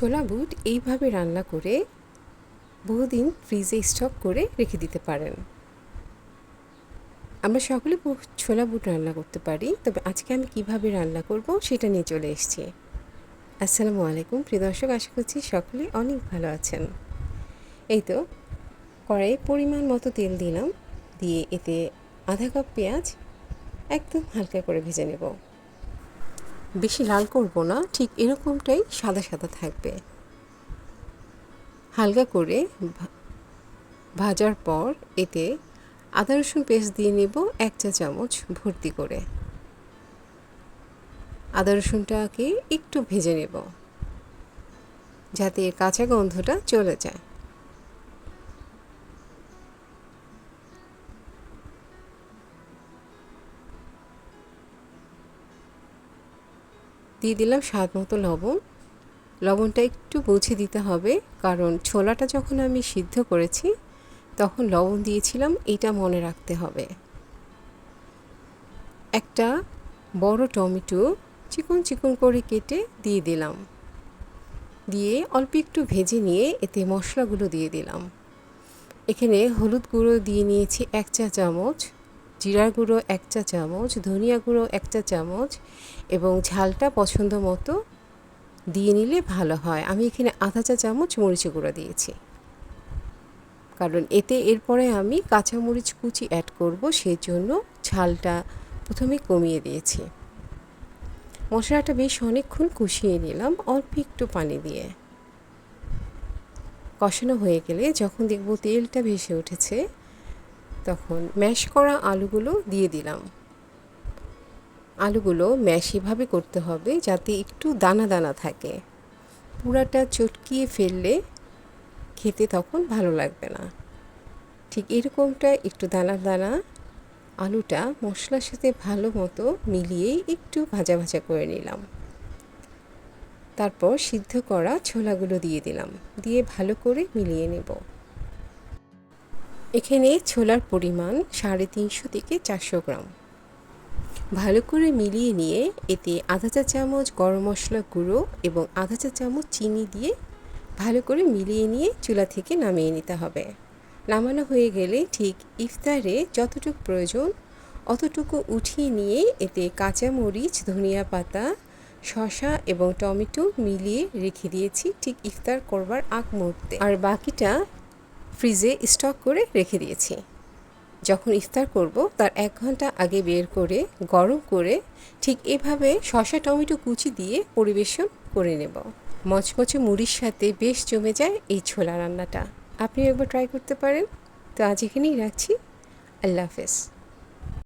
ছোলা বুট এইভাবে রান্না করে বহুদিন ফ্রিজে স্টক করে রেখে দিতে পারেন। আমরা সকলে ছোলা বুট রান্না করতে পারি, তবে আজকে আমি কীভাবে রান্না করব সেটা নিয়ে চলে এসেছি। আসসালামু আলাইকুম, প্রিয় দর্শক, আশা করছি সকলে অনেক ভালো আছেন। এই তো, কড়াইয়ে পরিমাণ মতো তেল দিলাম, দিয়ে এতে আধা কাপ পেঁয়াজ একদম হালকা করে ভেজে নেব। বেশি লাল করব না, ঠিক এরকমটাই সাদা সাদা থাকবে। হালকা করে ভাজার পর এতে আদা রসুন পেস্ট দিয়ে নেব এক চা চামচ ভর্তি করে। আদা রসুনটাকে একটু ভেজে নেব, যাতে কাঁচা গন্ধটা চলে যায়। দিয়ে দিলাম স্বাদ মতো লবণ। লবণটা একটু বুঝে দিতে হবে, কারণ ছোলাটা যখন আমি সিদ্ধ করেছি, তখন লবণ দিয়েছিলাম, এটা মনে রাখতে হবে। একটা বড় টমেটো চিকন চিকন করে কেটে দিয়ে দিলাম। দিয়ে অল্প একটু ভেজে নিয়ে এতে মশলাগুলো দিয়ে দিলাম। এখানে হলুদ গুঁড়ো দিয়ে নিয়েছি এক চা চামচ জিরা গুঁড়ো এক চা চামচ, ধনিয়া গুঁড়ো এক চা চামচ এবং ঝালটা পছন্দ মতো দিয়ে নিলে ভালো হয়। আমি এখানে আধা চা চামচ মরিচ গুঁড়ো দিয়েছি। কারণ এতে এরপরে আমি কাঁচামরিচ কুচি অ্যাড করব সেই জন্য ঝালটা প্রথমে কমিয়ে দিয়েছি। মশলাটা বেশ অনেকক্ষণ কষিয়ে নিলাম, অল্প একটু পানি দিয়ে। কষানো হয়ে গেলে যখন দেখব তেলটা ভেসে উঠেছে তখন ম্যাশ করা আলুগুলো দিয়ে দিলাম। আলুগুলো ম্যাশ এভাবে করতে হবে যাতে একটু দানা দানা থাকে। পুরাটা চটকিয়ে ফেললে খেতে তখন ভালো লাগবে না। ঠিক এরকমটা একটু দানা দানা আলুটা মশলার সাথে ভালো মতো মিলিয়ে একটু ভাজা ভাজা করে নিলাম। তারপর সিদ্ধ করা ছোলাগুলো দিয়ে দিলাম। দিয়ে ভালো করে মিলিয়ে নেব। এখানে ছোলার পরিমাণ সাড়ে তিনশো থেকে চারশো গ্রাম। ভালো করে মিলিয়ে নিয়ে এতে আধা চা চামচ গরম মশলা গুঁড়ো এবং আধা চা চামচ চিনি দিয়ে ভালো করে মিলিয়ে নিয়ে চুলা থেকে নামিয়ে নিতে হবে। নামানো হয়ে গেলে ঠিক ইফতারে যতটুকু প্রয়োজন অতটুকু উঠিয়ে নিয়ে এতে কাঁচামরিচ ধনিয়া পাতা শশা এবং টমেটো মিলিয়ে রেখে দিয়েছি ঠিক ইফতার করবার আগ মুহূর্তে। আর বাকিটা ফ্রিজে স্টক করে রেখে দিয়েছি। যখন ইফতার করব, তার এক ঘণ্টা আগে বের করে, গরম করে ঠিক এভাবে শশা টমেটো কুচি দিয়ে পরিবেশন করে নেব। মচমচে মুড়ির সাথে বেশ জমে যায় এই ছোলা রান্নাটা। আপনি একবার ট্রাই করতে পারেন। তো আজ এখানেই রাখছি। আল্লাহ হাফেজ।